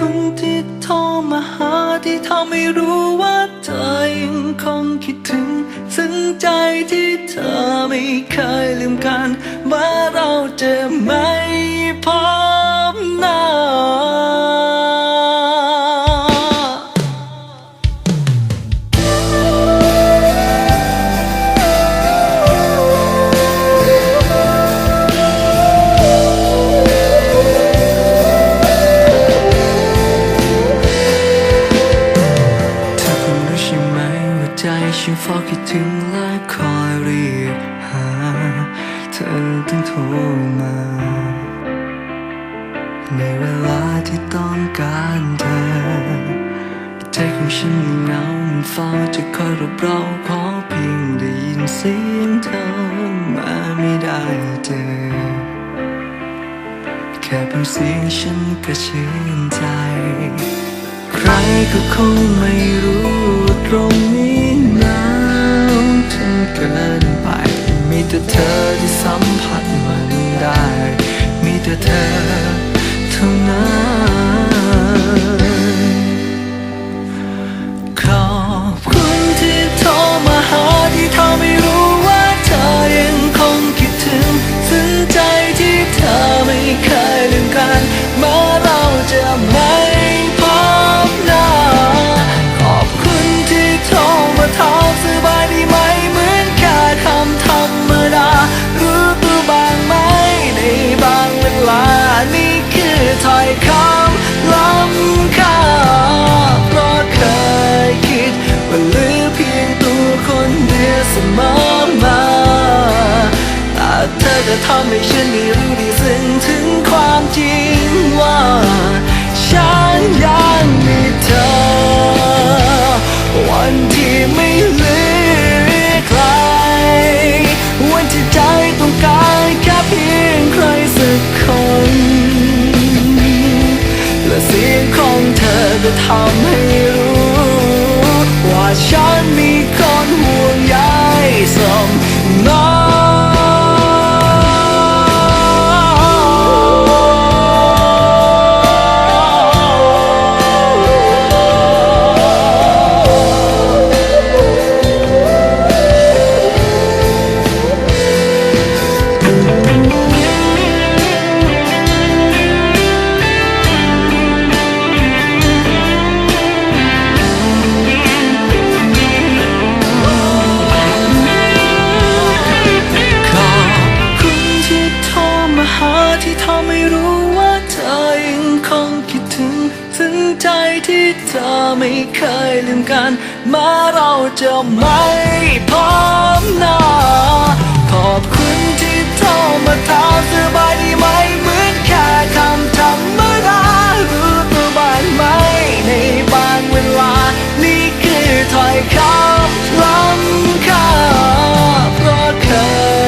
คนที่โทรมาหาที่ทำให้รู้ว่าเธอยังคงคิดถึง ซึ้งใจที่เธอไม่เคย ฉันเฝ้าคิดถึงและคอยเรียกหา เธอถึงโทรมา ในเวลาที่ต้องการเธอใจของฉันยังเหงามันเฝ้าจะคอยรบเราขอเพียงได้ยินเสียงเธอมาไม่ได้เจอ แค่เพียงเสียงฉันก็ชื่นใจ ใครก็คงไม่รู้ กินไป มีแต่เธอที่สัมผัสมันได้ มีแต่เธอเท่านั้นขอบคุณที่โทรมาหาที่ทำให้รู้ว่าเธอยังคงคิดถึง ซึ้งใจที่เธอไม่เคย ธอทำให้ฉันได้รู้ดีซึ้งถึงความจริงว่า ฉันยังมีเธอ วันที่ไม่เหลือใคร วันที่ใจต้องการแค่เพียงใครสักคน และเสียงของเธอก็ทำให้ ที่เธอไม่เคยลืมกันม้เราจะไม่พบหน้า ขอบคุณที่โทรมาถามสบายดีไหมเหมือนแค่คำธรรมดารู้ตัวบ้างไหมในบางเวลา นี่คือถ้อยคำล้ำค่าเพราะเค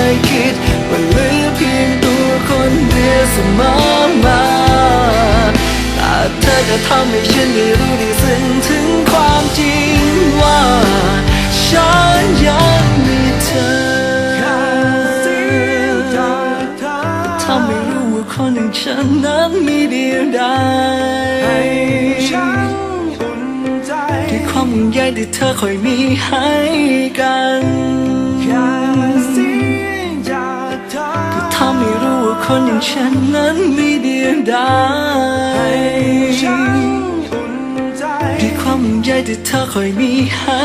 ยคิดว่าเหลือเพียงตัวคนเดียวเสมอ แต่จะทำให้ฉันได้รู้ไดีซึ้งถึงความจริงว่า ฉันยังมีเธอทำให้รู้ว่าคนอย่างฉันนั้นมีเดียวดายด้วยความห่วงใยที่เธอคอยมีให้กัน อทำให้รู้ว่าคนอย่างฉันนั้นมีเดียวดายด้วยความห่วงใยที่เธอคอยมีให้